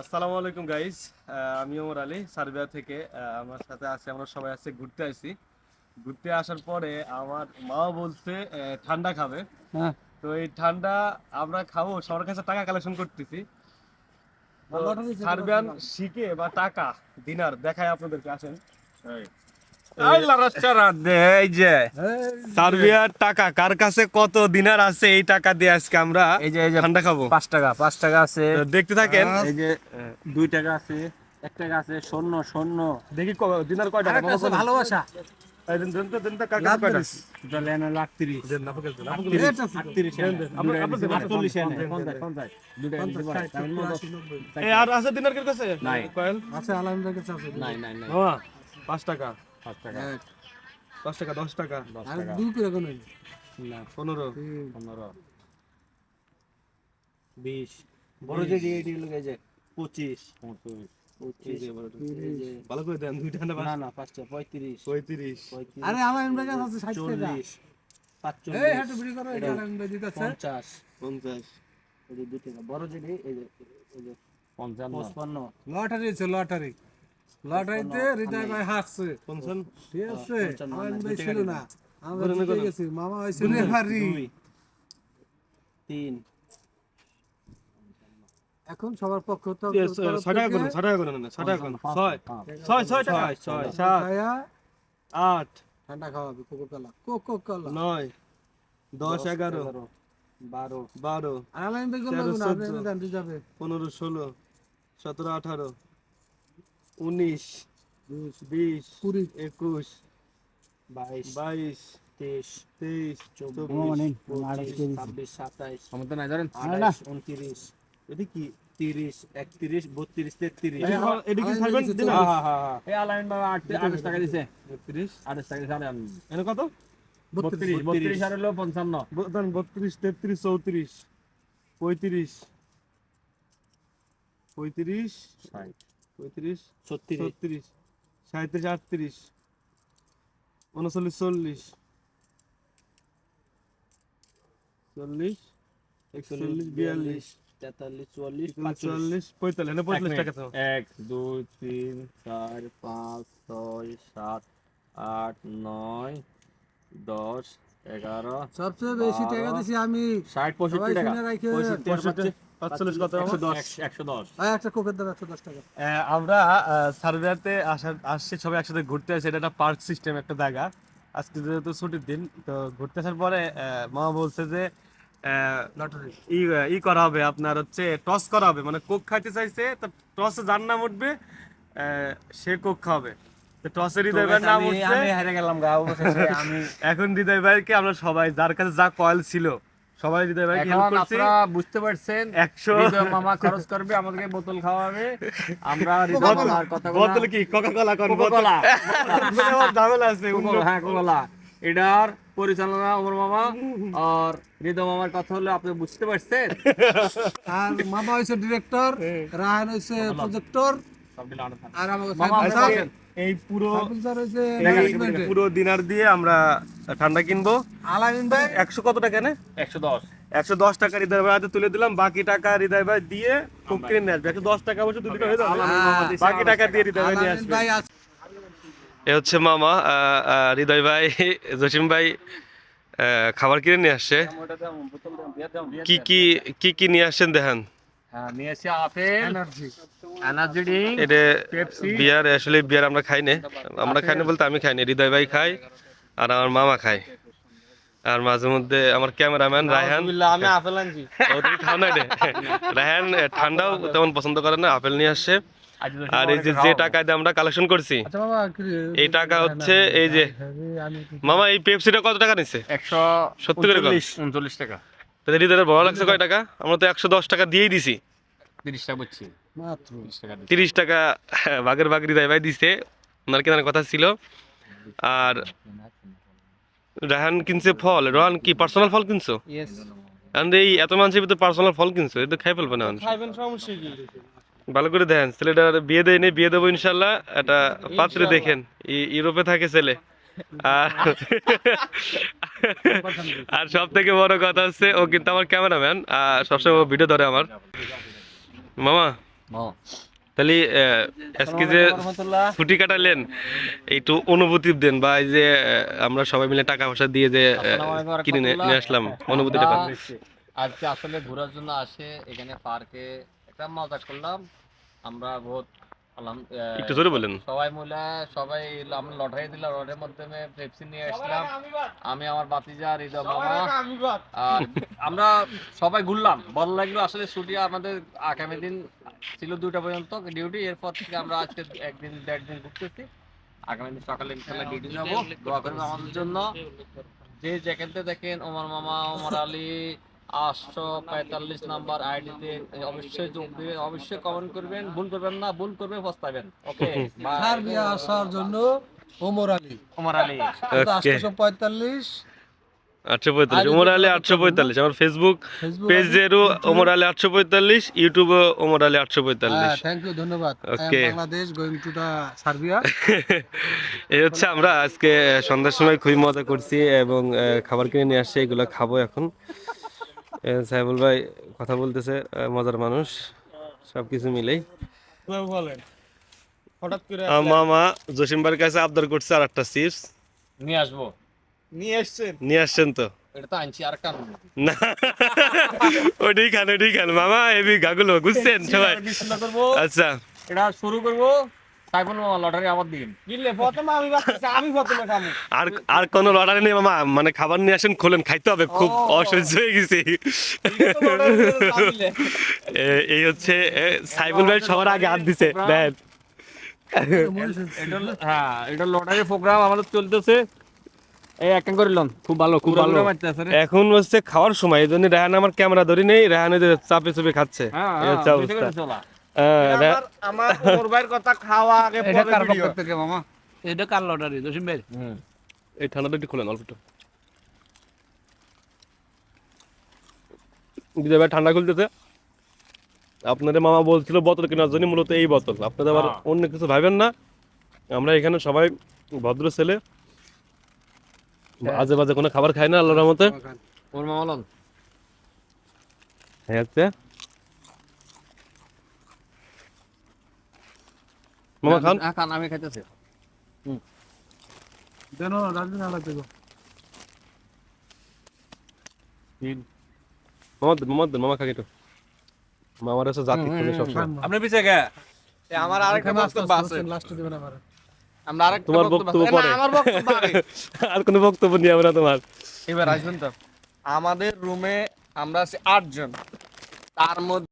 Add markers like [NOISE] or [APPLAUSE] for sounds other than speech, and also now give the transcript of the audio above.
আসসালামু আলাইকুম গাইজ আমি ওমর আলী সার্বিয়া থেকে। আমার সাথে আছে আমরা সবাই আছে ঘুরতে আসি ঘুরতে আসার পরে আমার মা বলছে ঠান্ডা খাবে। হ্যাঁ। তো এই ঠান্ডা আমরা খাব সবার কাছে টাকা কালেকশন করতেছি। সার্বিয়ান শিখে বা টাকা দিনার দেখায় আপনাদেরকে আসেন। এই যে সার্বিয়ার টাকা কার কাছে কত দিনার আছে এই টাকা দিয়ে আজকে আমরা এই যে ঠান্ডা খাব পাঁচ টাকা পাঁচ টাকা আছে দেখতে থাকেন এই যে দুই টাকা আছে এক টাকা আছে স্বর্ণ স্বর্ণ দেখি দিনার কয় টাকা ভালোবাসা কাছে কাছে মানে আছে? নাই। নাই নাই নাই মামা, পাঁচ টাকা। পাঁচ টাকা দশ টাকা। দশ টাকা। না পনেরো। পনেরো। বিশ। বড় যে দিয়ে দিয়ে লোক যে পঁচিশ। পঁচিশ। পঁচিশ। এই যে ভালো করে দেন দুইটা না না না পাঁচটা। পঁয়ত্রিশ। পঁয়ত্রিশ। আরে আমার এমনি কাছে আছে 60 টাকা। চল্লিশ। এই পাঁচচল্লিশ। বিড়ি করো এটা এমনি দিতেছে পঞ্চাশ। পঞ্চাশ। এই যে দুই টাকা। বড় এই যে এই যে পঞ্চান্ন। পঁচপান্ন। লটারি আছে লটারি। লটারিতে হৃদয় ভাই হাসছে ঠিক আছে? টাকা ছিল না আমরা বলেন না। জিতে গেছি। মামা রেফারি। তিন। এখন সবার পক্ষ তো টাকা করুন টাকা করুন টাকা করুন। ছয় ছয় ছয় টাকা ছয়, ছয়। সাত আট। ঠান্ডা খাওয়াবে কোকো কোলা কোকো কোলা নয় দশ এগারো বারো। বারো আলাইন যাবে। পনেরো ষোলো সতেরো আঠারো। উনিশ বিশ কুড়ি একুশ বাইশ বাইশ তেইশ তেইশ চব্বিশ পঁচিশ ছাব্বিশ সাতাইশ ক্ষমতা নাই ধরেন। আঠাইশ উনত্রিশ এটা কি? তিরিশ একত্রিশ বত্রিশ তেত্রিশ। এটা কি- এটা ছাড়বেন হ্যাঁ, হ্যাঁ, হ্যাঁ। এই আলাইন বাবা আট আঠাশ টাকা দিছে। বত্রিশ আঠাশ টাকা দিছে আলাইন। এনে কত? বত্রিশ বত্রিশ আর হলো পঞ্চান্ন। বত্রিশ তেত্রিশ চৌত্রিশ পঁয়ত্রিশ পঁয়ত্রিশ পঁয়ত্রিশ ছত্রিশ। ছত্রিশ সাঁত্রিশ আটত্রিশ উনচল্লিশ চল্লিশ চল্লিশ একচল্লিশ বিয়াল্লিশ তেতাল্লিশ চুয়াল্লিশ চুয়াল্লিশ পঁয়তাল্লিশ এনে পঁয়তাল্লিশ টাকা এক দুই তিন চার পাঁচ ছয় সাত আট নয় দশ এগারো সবচেয়ে বেশি টাকা দিছি আমি। ষাট পঁয়ষট্টি টাকা। পঁয়ষট্টি আর পঁয়ষট্টি, পাঁচচল্লিশ কত একশো আমার? দশ। একশো দশ। ভাই একটা কোকের দাম একশো দশ টাকা। আহ, আমরা আহ, আসার আসছি সবাই একসাথে ঘুরতে আসছি এটা একটা পার্ক সিস্টেম একটা জায়গা। আজকে যেহেতু ছুটির দিন তো ঘুরতে আসার পরে আহ, বলছে যে ই ই করা হবে আপনার হচ্ছে টস করা হবে। মানে কোক খাইতে চাইছে তো টসে যার নাম উঠবে আহ, সে কোক খাবে তো টসে হৃদয় ভাইয়ের নাম উঠছে। আমি হেরে গেলাম গা [LAUGHS] এখন হৃদয় ভাইকে আমরা সবাই যার কাছে যা কয়েল ছিল সবাই হৃদয় ভাইকে হেল্প করছি? আপনারা বুঝতে পারছেন একশো হৃদয় মামা খরচ করবে আমাদেরকে বোতল খাওয়াবে। আমরা [LAUGHS] হৃদয় মামার কথা বোতল কি? কোকা কোলা কোন কোকা-কোলা। বোতল। [LAUGHS] ঝামেলা আছে হ্যাঁ কোলা এটার পরিচালনা ওমর মামা। আর হৃদয় মামার কথা হলো আপনি বুঝতে পারছেন? [LAUGHS] আর মামা হয়েছে ডিরেক্টর রায়ন হয়েছে প্রজেক্টর আর আমাকে এই পুরো পুরো দিনার দিয়ে আমরা ঠান্ডা কিনবো। আলামিন ভাই। একশো কত টাকা নে? একশো দশ। একশো দশ টাকা হৃদয় ভাই হাতে তুলে দিলাম। বাকি টাকা হৃদয় ভাই দিয়ে কোক কিনে নিয়ে আসবে। একশো দশ টাকা বসে দুই হয়ে যাবে। বাকি টাকা দিয়ে হৃদয় ভাই নিয়ে আসবে। এ হচ্ছে মামা হৃদয় ভাই [LAUGHS] জসিম ভাই খাবার কিনে নিয়ে আসছে। কি কি কি কি নিয়ে আসছেন দেখেন। নিয়েছি আপেল এনার্জি এনার্জি ড্রিঙ্ক এটা বিয়ার আসলে বিয়ার আমরা খাই না। আমরা খাই না বলতে আমি খাই না হৃদয় ভাই খাই আর আমার মামা খায়। আর মাঝে মধ্যে আমার ক্যামেরাম্যান রায়হান। আমি আপেল আনছি। ও তুমি খাও না রায়হান ঠান্ডাও তেমন পছন্দ করে না আপেল নিয়ে আসছে। আর এই যে যে টাকায় দিয়ে আমরা কালেকশন করছি আচ্ছা এই টাকা হচ্ছে এই যে মামা এই পেপসিটা কত টাকা নিচ্ছে একশো সত্যি করে উনচল্লিশ উনচল্লিশ টাকা। তাহলে হৃদয়ের ভালো লাগছে কয় টাকা? আমরা তো একশো দশ টাকা দিয়েই দিছি। তিরিশ টাকা মাত্র। তিরিশ বাগের বাগ হৃদয় ভাই দিছে। ওনার কেনার কথা ছিল। আর রাহান কিনছে ফল। রহান কি পার্সোনাল ফল কিনছো? এই এত মানুষের ভিতরে পার্সোনাল ফল কিনছো এটা খাই ফেলবে না ভালো করে দেখেন ছেলেটার বিয়ে দেয় নেই বিয়ে দেবো ইনশাল্লাহ একটা পাত্রে দেখেন ই- ইউরোপে থাকে ছেলে। আর আর সব থেকে বড় কথা হচ্ছে ও কিন্তু আমার ক্যামেরাম্যান আর সবসময় ভিডিও ধরে আমার। মামা তাহলে আজকে যে ছুটি কাটালেন একটু অনুভূতি দেন বা এই যে আমরা সবাই মিলে টাকা পয়সা দিয়ে যে কিনে নিয়ে আসলাম অনুভূতি আজকে আসলে ঘোরার জন্য আসে এখানে পার্কে একটা মজা করলাম। আমরা বহুত একটু জোরে বলেন। সবাই মিলে সবাই আমরা লটারি দিলাম লটারির মাধ্যমে পেপসি নিয়ে আসলাম। আমি আমার বাতিজা হৃদয় মামা। আর আমরা সবাই ঘুরলাম। ভালো লাগল আসলে ছুটি আমাদের আগামী দিন ছিল দুটা পর্যন্ত ডিউটি। এরপর থেকে আমরা আজকে একদিন দেড় দিন ঘুরতেছি। আগামী দিন সকালে ইনশাল্লাহ ডিউটি যাব দোয়া করবেন আমাদের জন্য। যে যেখানতে দেখেন ওমর মামা ওমর আলী আটশো পঁয়তাল্লিশ নাম্বার আইডিতে অবশ্যই যোগ দিবেন অবশ্যই কমেন্ট করবেন। ভুল করবেন না ভুল করবে পস্তাবেন। ওকে [LAUGHS] সার্বিয়া আসার জন্য ওমর আলী। ওমর আলী। আটশো পঁয়তাল্লিশ। আটশো পঁয়তাল্লিশ ওমর আলী আটশো পঁয়তাল্লিশ। আমার ফেসবুক পেজেরও ওমর আলী আটশো পঁয়তাল্লিশ ইউটিউবে ওমর আলী আটশো পঁয়তাল্লিশ। থ্যাংক ইউ ধন্যবাদ। Okay. Bangladesh going to the Serbia. [LAUGHS] এই হচ্ছে আমরা আজকে সন্ধ্যার সময় খুবই মজা করছি এবং খাবার কিনে নিয়ে আসছি এগুলো খাব এখন। সাহেবুল ভাই কথা বলতেছে মজার মানুষ সব কিছু মিলেই বলেন? হঠাৎ করে মামা জসিম ভাইয়ের কাছে আবদার করছে আর একটা চিপস। নিয়ে আসব। নিয়ে আসছেন? নিয়ে আসছেন তো। এটা তো আনছি আর একটা না। ওইটাই খান ওইটাই খান। মামা এবি গাগুলো বুঝছেন সবাই? করব। আচ্ছা। এটা শুরু করব। সাইফুল মামা লটারি আবার দিন। কিনলে প্রথমে আমি ভাবতেছি আমি প্রথমে খাব আর আর কোনো লড়াই নেই মামা মানে খাবার নিয়ে আসেন খোলেন খাইতে হবে খুব অসহ্য হয়ে গেছে। এই হচ্ছে এ, ভাই সবার আগে হাত দিছে দেন। হ্যাঁ এটা লটারি প্রোগ্রাম আমাদের চলতেছে। এই এক করে লন খুব ভালো খুব ভালো। এখন হচ্ছে খাওয়ার সময় এই জন্য রেহান আমার ক্যামেরা ধরি নেই রেহান ওই চাপে চুপে খাচ্ছে। হ্যাঁ এই হচ্ছে অবস্থা হ্যাঁ, রে- আমার ওমর ভাইয়ের কথা খাওয়া আগে এটা কার ভিডিও পক্ষ থেকে মামা এটা কার লটারি? জসিম ভাই? এই ঠান্ডাটা একটু খোলেন অল্প একটু। বিজয় ভাই ঠান্ডা খুলতেছে। আপনাদের মামা বলছিল বোতল কেনার জন্য মূলত এই বোতল। আপনাদের আবার হ্যাঁ। অন্য কিছু ভাবেন না। আমরা এখানে সবাই ভদ্র ছেলে। আজে বাজে কোনো খাবার খাই না আল্লাহর রহমতে। ওর মামা লন। হ্যাঁ হচ্ছে মামা খান। হ্যাঁ খান আমি খাইতেছি। হুম। দেন রাজনীতি না লাগবে গো। মামা দেন মামা দেন মামা খাই একটু। মামার হচ্ছে জাতি খুবই সবসময় আপনি পিছে গে আমার আরেকটা বক্তব্য আছে। লাস্টে দেবেন আবার। আমরা আরেকটা তোমার বক্তব্য পরে। আমার বক্তব্য। [LAUGHS] আর কোনো বক্তব্য নিয়ে আমরা তোমার। এবার আসবেন তো। আমাদের রুমে আমরা আছি আটজন। তার মধ্যে